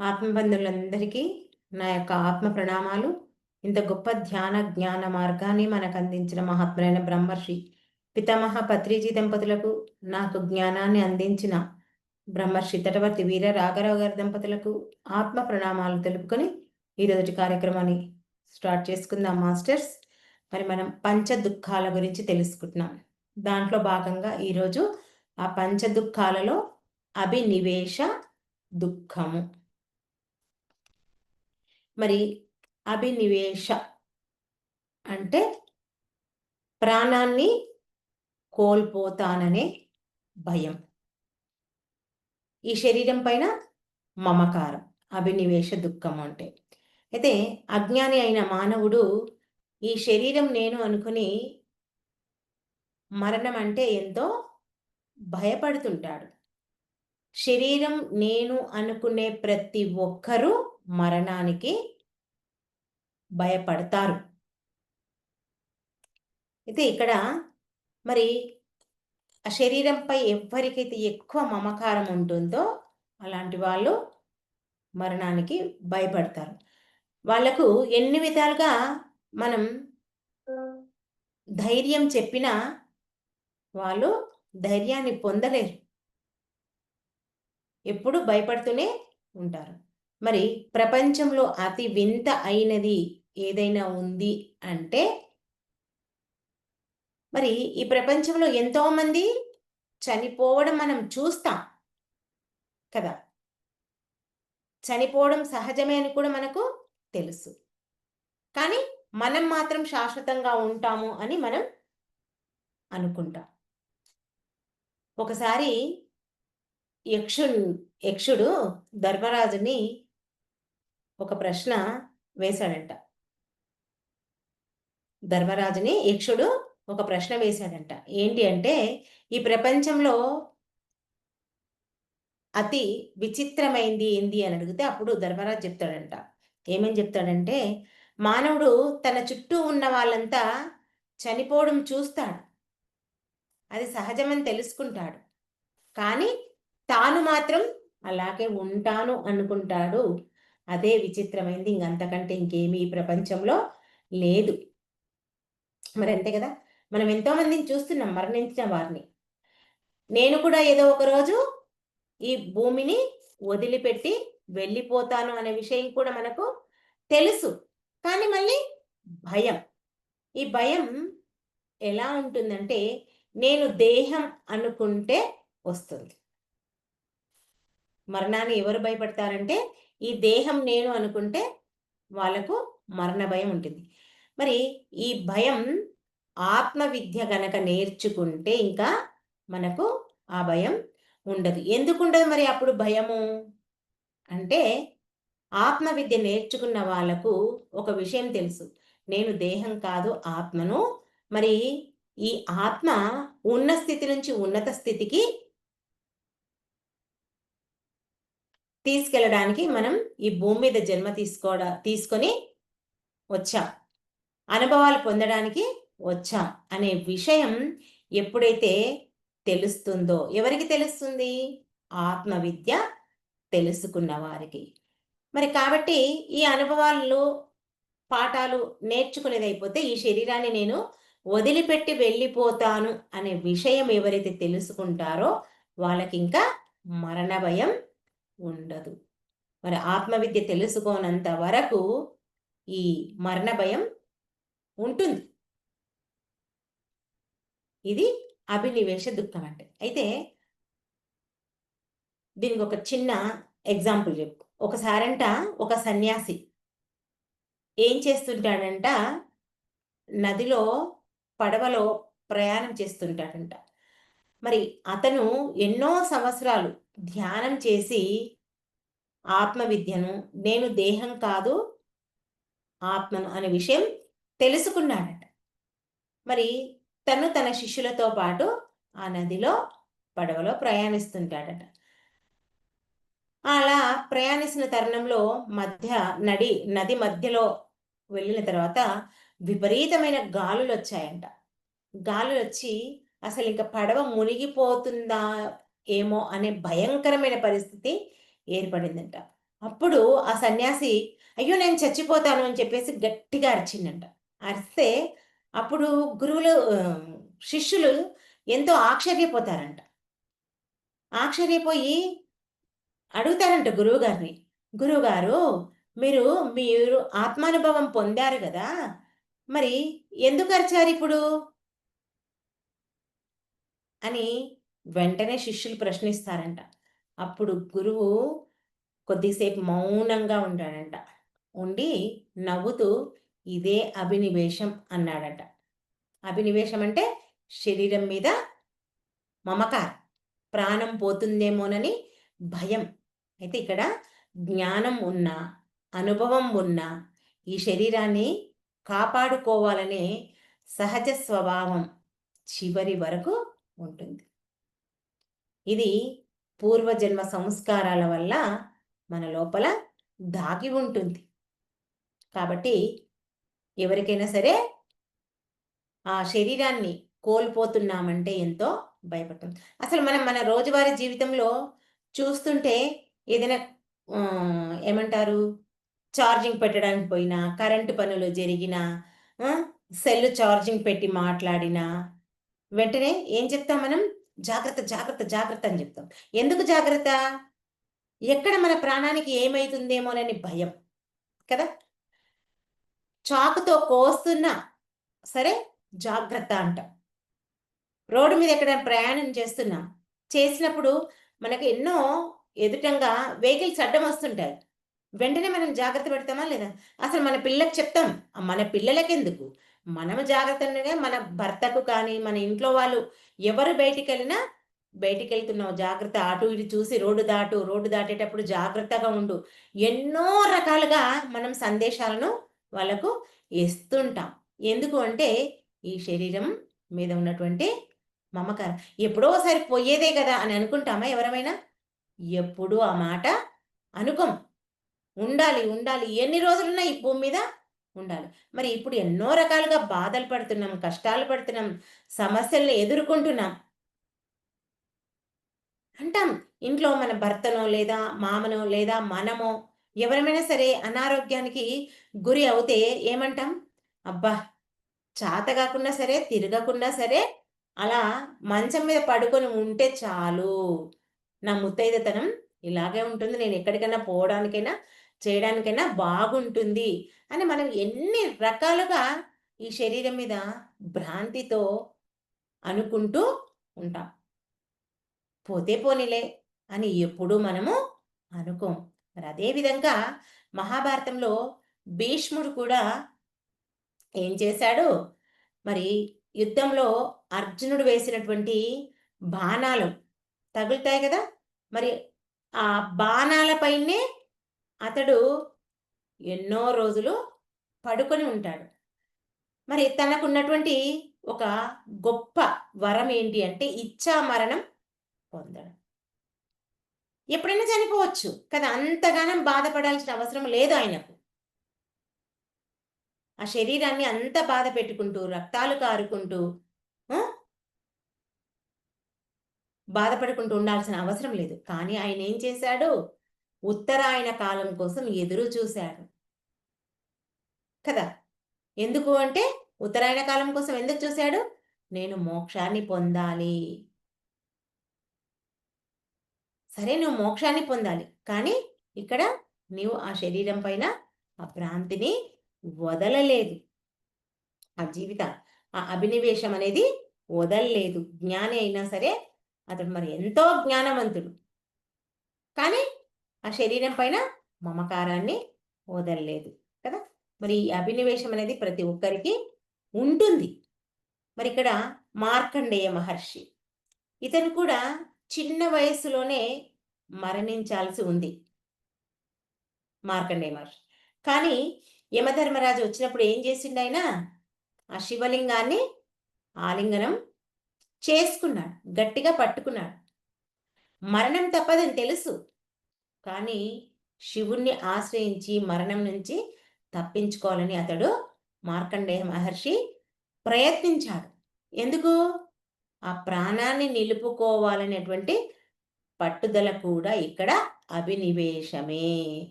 ఆత్మబంధువులందరికీ నా యొక్క ఆత్మ ప్రణామాలు. ఇంత గొప్ప ధ్యాన జ్ఞాన మార్గాన్ని మనకు అందించిన మహాత్ములైన బ్రహ్మర్షి పితామహ పత్రిజీ దంపతులకు నాకు జ్ఞానాన్ని అందించిన బ్రహ్మర్షి తటవర్తి వీర రాఘరావు గారి దంపతులకు ఆత్మ ప్రణామాలు తెలుపుకొని ఈరోజు కార్యక్రమాన్ని స్టార్ట్ చేసుకుందాం మాస్టర్స్. మరి మనం పంచ దుఃఖాల గురించి తెలుసుకుంటున్నాం. దాంట్లో భాగంగా ఈరోజు ఆ పంచ దుఃఖాలలో అభినివేశ దుఃఖము. మరి అభినివేశ అంటే ప్రాణాన్ని కోల్పోతాననే భయం. ఈ శరీరం పైన మమకారం అభినివేశ దుఃఖం అంటే. అయితే అజ్ఞాని అయిన మానవుడు ఈ శరీరం నేను అనుకుని మరణం అంటే ఎంతో భయపడుతుంటాడు. శరీరం నేను అనుకునే ప్రతి ఒక్కరూ మరణానికి భయపడతారు. అయితే ఇక్కడ మరి ఆ శరీరంపై ఎవరికైతే ఎక్కువ మమకారం ఉంటుందో అలాంటి వాళ్ళు మరణానికి భయపడతారు. వాళ్ళకు ఎన్ని విధాలుగా మనం ధైర్యం చెప్పినా వాళ్ళు ధైర్యాన్ని పొందలేరు. ఎప్పుడు భయపడుతూనే ఉంటారు. మరి ప్రపంచంలో అతి వింత అయినది ఏదైనా ఉంది అంటే మరి ఈ ప్రపంచంలో ఎంతోమంది చనిపోవడం మనం చూస్తాం కదా. చనిపోవడం సహజమే అని కూడా మనకు తెలుసు. కానీ మనం మాత్రం శాశ్వతంగా ఉంటాము అని మనం అనుకుంటాం. ఒకసారి యక్షు యక్షుడు ధర్మరాజుని ఒక ప్రశ్న వేశాడంట. ధర్మరాజుని యక్షుడు ఒక ప్రశ్న వేశాడంట. ఏంటి అంటే ఈ ప్రపంచంలో అతి విచిత్రమైంది ఏంది అని అడిగితే అప్పుడు ధర్మరాజు చెప్తాడంట. ఏమని చెప్తాడంటే మానవుడు తన చుట్టూ ఉన్న వాళ్ళంతా చనిపోవడం చూస్తాడు. అది సహజమని తెలుసుకుంటాడు. కానీ తాను మాత్రం అలాగే ఉంటాను అనుకుంటాడు. అదే విచిత్రమైంది. ఇంకంతకంటే ఇంకేమీ ఈ ప్రపంచంలో లేదు. మరి అంతే కదా? మనం ఎంతో మందిని చూస్తున్నాం మరణించిన వారిని. నేను కూడా ఏదో ఒక రోజు ఈ భూమిని వదిలిపెట్టి వెళ్ళిపోతాను అనే విషయం కూడా మనకు తెలుసు. కానీ మళ్ళీ భయం. ఈ భయం ఎలా ఉంటుందంటే నేను దేహం అనుకుంటే వస్తుంది. మరణాన్ని ఎవరు భయపడతారంటే ఈ దేహం నేను అనుకుంటే వాళ్ళకు మరణ భయం ఉంటుంది. మరి ఈ భయం ఆత్మ విద్య గనక నేర్చుకుంటే ఇంకా మనకు ఆ భయం ఉండదు. ఎందుకు ఉండదు మరి అప్పుడు భయము? అంటే ఆత్మ విద్య నేర్చుకున్న వాళ్ళకు ఒక విషయం తెలుసు. నేను దేహం కాదు ఆత్మను. మరి ఈ ఆత్మ ఉన్న స్థితి నుంచి ఉన్నత స్థితికి తీసుకెళ్ళడానికి మనం ఈ భూమి మీద జన్మ తీసుకోవడా తీసుకొని వచ్చాం. అనుభవాలు పొందడానికి వచ్చాం అనే విషయం ఎప్పుడైతే తెలుస్తుందో ఎవరికి తెలుస్తుంది? ఆత్మవిద్య తెలుసుకున్న వారికి. మరి కాబట్టి ఈ అనుభవాలు పాఠాలు నేర్చుకునేది అయిపోతే ఈ శరీరాన్ని నేను వదిలిపెట్టి వెళ్ళిపోతాను అనే విషయం ఎవరైతే తెలుసుకుంటారో వాళ్ళకి ఇంకా మరణ భయం ఉండదు. మరి ఆత్మవిద్య తెలుసుకోనంత వరకు ఈ మరణ భయం ఉంటుంది. ఇది అభినివేశ దుఃఖం అంటే. అయితే దీనికి ఒక చిన్న ఎగ్జాంపుల్ చెప్పు. ఒకసారంట ఒక సన్యాసి ఏం చేస్తుంటాడంట? నదిలో పడవలో ప్రయాణం చేస్తుంటాడంట. మరి అతను ఎన్నో సంవత్సరాలు ధ్యానం చేసి ఆత్మవిద్యను నేను దేహం కాదు ఆత్మను అనే విషయం తెలుసుకున్నాడట. మరి తను తన శిష్యులతో పాటు ఆ నదిలో పడవలో ప్రయాణిస్తుంటాడట. అలా ప్రయాణిస్తున్న తరుణంలో మధ్య నడి నది మధ్యలో వెళ్ళిన తర్వాత విపరీతమైన గాలులు వచ్చాయంట గాలులు వచ్చి అసలు ఇంకా పడవ మునిగిపోతుందా ఏమో అనే భయంకరమైన పరిస్థితి ఏర్పడిందంట. అప్పుడు ఆ సన్యాసి అయ్యో నేను చచ్చిపోతాను అని చెప్పేసి గట్టిగా అరిచిందంట. అరిస్తే అప్పుడు గురువులు శిష్యులు ఎంతో ఆశ్చర్యపోతారంట. ఆశ్చర్యపోయి అడుగుతారంట గురువు గారిని గురువుగారు మీరు మీరు ఆత్మానుభవం పొందారు కదా మరి ఎందుకు అరిచారు ఇప్పుడు? అని వెంటనే శిష్యులు ప్రశ్నిస్తారంట. అప్పుడు గురువు కొద్దిసేపు మౌనంగా ఉంటాడంట. ఉండి నవ్వుతూ ఇదే అభినివేశం అన్నాడట. అభినివేశం అంటే శరీరం మీద మమకారం. ప్రాణం పోతుందేమోనని భయం. అయితే ఇక్కడ జ్ఞానం ఉన్న అనుభవం ఉన్న ఈ శరీరాన్ని కాపాడుకోవాలనే సహజ స్వభావం చివరి వరకు ఉంటుంది. ఇది పూర్వజన్మ సంస్కారాల వల్ల మన లోపల దాగి ఉంటుంది. కాబట్టి ఎవరికైనా సరే ఆ శరీరాన్ని కోల్పోతున్నామంటే ఎంతో భయపడుతుంది అసలు మనం మన రోజువారీ జీవితంలో చూస్తుంటే ఏదైనా ఏమంటారు? ఛార్జింగ్ పెట్టడానికి పోయినా కరెంటు పనులు జరిగినా సెల్ ఛార్జింగ్ పెట్టి మాట్లాడినా వెంటనే ఏం చెప్తాం మనం? జాగ్రత్త జాగ్రత్త జాగ్రత్త అని చెప్తాం. ఎందుకు జాగ్రత్త? ఎక్కడ మన ప్రాణానికి ఏమైతుందేమోనని భయం కదా? చాకుతో కోస్తున్నా సరే జాగ్రత్త అంటాం. రోడ్డు మీద ఎక్కడ ప్రయాణం చేస్తున్నాం చేసినప్పుడు మనకు ఎన్నో ఎదుటంగా వెహికల్స్ అడ్డం వస్తుంటాయి. వెంటనే మనం జాగ్రత్త పెడతామా లేదా? అసలు మన పిల్లకి చెప్తాం మన పిల్లలకి మనం జాగ్రత్తగానే మన భర్తకు కానీ మన ఇంట్లో వాళ్ళు ఎవరు బయటికి వెళ్ళినా బయటికి వెళ్తున్నావు జాగ్రత్త అటు ఇటు చూసి రోడ్డు దాటు రోడ్డు దాటేటప్పుడు జాగ్రత్తగా ఉండు. ఎన్నో రకాలుగా మనం సందేశాలను వాళ్ళకు ఇస్తుంటాం. ఎందుకు అంటే ఈ శరీరం మీద ఉన్నటువంటి మమకారం. ఎప్పుడో ఒకసారి పోయేదే కదా అని అనుకుంటామా ఎవరమైనా? ఎప్పుడు ఆ మాట అనుకోం. ఉండాలి ఉండాలి. ఎన్ని రోజులున్నా ఈ భూమి మీద ఉండాలి. మరి ఇప్పుడు ఎన్నో రకాలుగా బాధలు పడుతున్నాం కష్టాలు పడుతున్నాం సమస్యల్ని ఎదుర్కొంటున్నాం. అంటాం ఇంట్లో మన భర్తనో లేదా మామనో లేదా మనమో ఎవరమైనా సరే అనారోగ్యానికి గురి అవుతే ఏమంటాం? అబ్బా! చాత కాకుండా సరే తిరగకుండా సరే అలా మంచం మీద పడుకొని ఉంటే చాలు. నా ముత్తైదతనం ఇలాగే ఉంటుంది. నేను ఎక్కడికైనా పోవడానికైనా చేయడానికైనా బాగుంటుంది అని మనం ఎన్ని రకాలుగా ఈ శరీరం మీద భ్రాంతితో అనుకుంటూ ఉంటాం. పోతే పోనీలే అని ఎప్పుడూ మనము అనుకోం. మరి అదేవిధంగా మహాభారతంలో భీష్ముడు కూడా ఏం చేశాడు? మరి యుద్ధంలో అర్జునుడు వేసినటువంటి బాణాలు తగులుతాయి కదా? మరి ఆ బాణాలపైనే అతడు ఎన్నో రోజులు పడుకొని ఉంటాడు. మరి తనకున్నటువంటి ఒక గొప్ప వరం ఏంటి అంటే ఇచ్చా మరణం పొందడం. ఎప్పుడైనా చనిపోవచ్చు కదా అంతగానం బాధపడాల్సిన అవసరం లేదు ఆయనకు. ఆ శరీరాన్ని అంత బాధ పెట్టుకుంటూ రక్తాలు కారుకుంటూ బాధపడుకుంటూ ఉండాల్సిన అవసరం లేదు. కానీ ఆయన ఏం చేశాడు? ఉత్తరాయణ కాలం కోసం ఎదురు చూశారు. కదా? ఎందుకు అంటే ఉత్తరాయణ కాలం కోసం ఎందుకు చూశాడు? నేను మోక్షాన్ని పొందాలి. సరే నువ్వు మోక్షాన్ని పొందాలి. కానీ ఇక్కడ నీవు ఆ శరీరం పైన ఆ భ్రాంతిని వదలలేదు. ఆ జీవిత ఆ అభినివేశం అనేది వదలలేదు. జ్ఞాని అయినా సరే అతడు మరి ఎంతో జ్ఞానవంతుడు. కానీ ఆ శరీరం పైన మమకారాన్ని వదలలేదు కదా? మరి ఈ అభినివేశం అనేది ప్రతి ఒక్కరికి ఉంటుంది. మరి ఇక్కడ మార్కండేయ మహర్షి ఇతను కూడా చిన్న వయస్సులోనే మరణించాల్సి ఉంది మార్కండేయ మహర్షి. కానీ యమధర్మరాజు వచ్చినప్పుడు ఏం చేసిండు ఆయన? ఆ శివలింగాన్ని ఆలింగనం చేసుకున్నాడు గట్టిగా పట్టుకున్నాడు. మరణం తప్పదని తెలుసు కానీ శివుణ్ణి ఆశ్రయించి మరణం నుంచి తప్పించుకోవాలని అతడు మార్కండేయ మహర్షి ప్రయత్నించాడు. ఎందుకు? ఆ ప్రాణాన్ని నిలుపుకోవాలనేటువంటి పట్టుదల కూడా ఇక్కడ అభినివేశమే.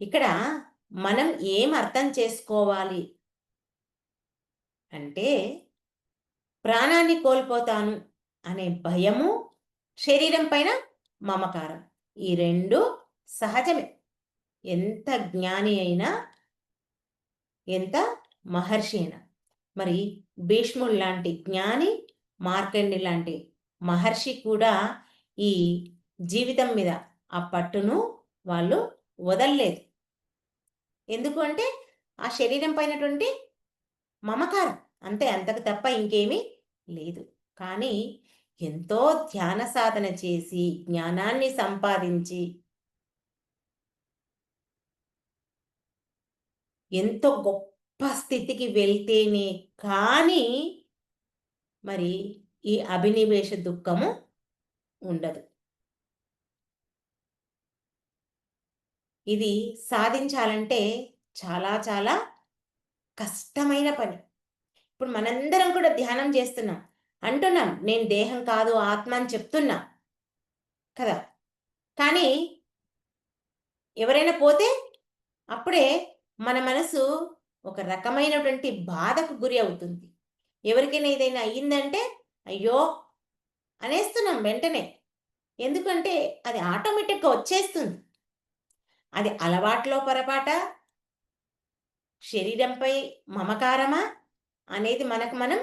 ఇక్కడ మనం ఏం అర్థం చేసుకోవాలి? అంటే ప్రాణాన్ని కోల్పోతాను అనే భయము శరీరం పైన మమకారం. ఈ రెండు సహజమే. ఎంత జ్ఞాని అయినా ఎంత మహర్షి అయినా. మరి భీష్ముడు లాంటి జ్ఞాని మార్కండి లాంటి మహర్షి కూడా ఈ జీవితం మీద ఆ పట్టును వాళ్ళు వదల్లేదు. ఎందుకు అంటే ఆ శరీరం పైనటువంటి మమకారం. అంతే అంతకు తప్ప ఇంకేమీ లేదు. కానీ ఎంతో ధ్యాన సాధన చేసి జ్ఞానాన్ని సంపాదించి ఎంతో గొప్ప స్థితికి వెళ్తేనే కానీ మరి ఈ అభినివేశ దుఃఖము ఉండదు. ఇది సాధించాలంటే చాలా చాలా కష్టమైన పని. ఇప్పుడు మనందరం కూడా ధ్యానం చేస్తున్నాం. అంటున్నాం. నేను దేహం కాదు ఆత్మ అని చెప్తున్నా. కదా? కానీ ఎవరైనా పోతే అప్పుడే మన మనసు ఒక రకమైనటువంటి బాధకు గురి అవుతుంది. ఎవరికైనా ఏదైనా అయ్యిందంటే అయ్యో! అనేస్తున్నాం వెంటనే. ఎందుకంటే అది ఆటోమేటిక్గా వచ్చేస్తుంది. అది అలవాట్లో పొరపాట? శరీరంపై మమకారమా? అనేది మనకు మనం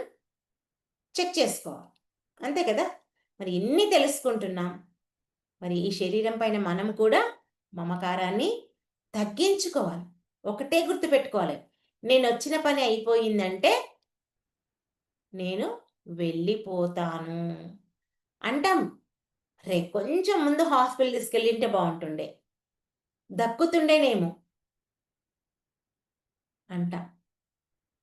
చెక్ చేసుకోవాలి. అంతే కదా? మరి ఇన్ని తెలుసుకుంటున్నాం. మరి ఈ శరీరం పైన మనం కూడా మమకారాన్ని తగ్గించుకోవాలి. ఒకటే గుర్తుపెట్టుకోవాలి నేను వచ్చిన పని అయిపోయిందంటే నేను వెళ్ళిపోతాను అంటాం. రే కొంచెం ముందు హాస్పిటల్ తీసుకెళ్ళింటే బాగుంటుండే. దక్కుతుండేనేమో అంటాం.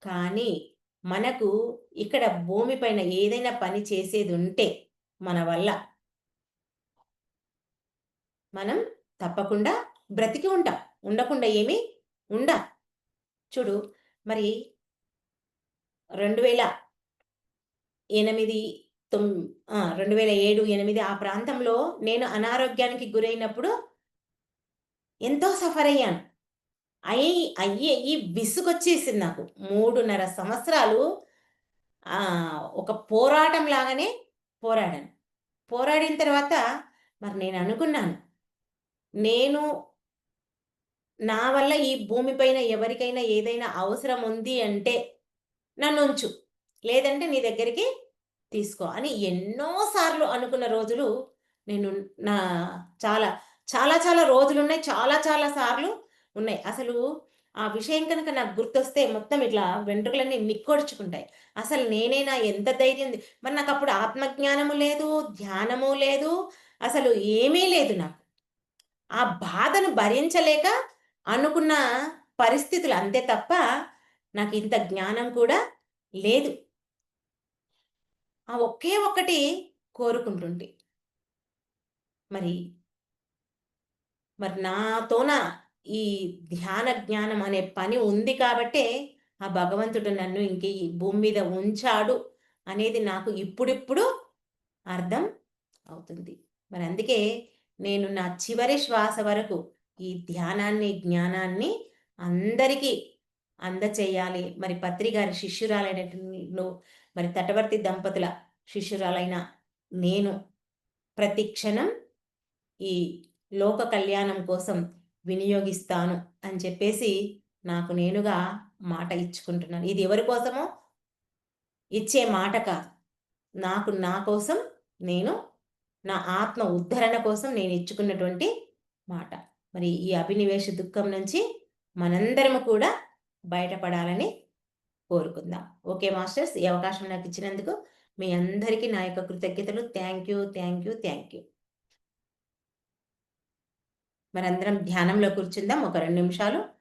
కానీ మనకు ఇక్కడ భూమిపైన ఏదైనా పని చేసేది ఉంటే మన వల్ల మనం తప్పకుండా బ్రతికి ఉంటాం. ఉండకుండా ఏమీ ఉండ. చూడు మరి రెండు వేల ఎనిమిది తొమ్ రెండు వేల ఏడు ఎనిమిది ఆ ప్రాంతంలో నేను అనారోగ్యానికి గురైనప్పుడు ఎంతో సఫర్ అయ్యాను. అయ్యి అయ్యి అయ్యి విసుగొచ్చేసింది నాకు. మూడున్నర సంవత్సరాలు ఒక పోరాటం లాగానే పోరాడాను. పోరాడిన తర్వాత మరి నేను అనుకున్నాను నేను నా వల్ల ఈ భూమిపైన ఎవరికైనా ఏదైనా అవసరం ఉంది అంటే నన్ను ఉంచు లేదంటే నీ దగ్గరికి తీసుకో అని ఎన్నోసార్లు అనుకున్న రోజులు నేను నా చాలా చాలా చాలా రోజులు ఉన్నాయి చాలా చాలా సార్లు ఉన్నాయి. అసలు ఆ విషయం కనుక నాకు గుర్తొస్తే మొత్తం ఇట్లా వెంట్రుకలన్నీ నిక్కొడుచుకుంటాయి. అసలు నేనైనా ఎంత ధైర్యం మరి నాకు అప్పుడు ఆత్మజ్ఞానము లేదు ధ్యానము లేదు అసలు ఏమీ లేదు నాకు. ఆ బాధను భరించలేక అనుకున్న పరిస్థితులు అంతే తప్ప నాకు ఇంత జ్ఞానం కూడా లేదు. ఆ ఒకే ఒక్కటి కోరుకుంటుంటే. మరి మరి నాతోన ఈ ధ్యాన జ్ఞానం అనే పని ఉంది కాబట్టే ఆ భగవంతుడు నన్ను ఇంక ఈ భూమి మీద ఉంచాడు అనేది నాకు ఇప్పుడిప్పుడు అర్థం అవుతుంది. మరి అందుకే నేను నా చివరి శ్వాస వరకు ఈ ధ్యానాన్ని జ్ఞానాన్ని అందరికీ అందచేయాలి. మరి పత్రికారి శిష్యురాలైన మరి తటవర్తి దంపతుల శిష్యురాలైన నేను ప్రతి క్షణం ఈ లోక కళ్యాణం కోసం వినియోగిస్తాను అని చెప్పేసి నాకు నేనుగా మాట ఇచ్చుకుంటున్నాను. ఇది ఎవరి కోసమో? ఇచ్చే మాట కాదు. నాకు నా కోసం నేను నా ఆత్మ ఉద్ధరణ కోసం నేను ఇచ్చుకున్నటువంటి మాట. మరి ఈ అభినివేశ దుఃఖం నుంచి మనందరము కూడా బయటపడాలని కోరుకుందాం. ఓకే మాస్టర్స్ ఈ అవకాశం నాకు ఇచ్చినందుకు మీ అందరికీ నా యొక్క కృతజ్ఞతలు. Thank you thank you thank you. మనందరం ధ్యానంలో కూర్చుందాం. ఒక రెండు నిమిషాలు.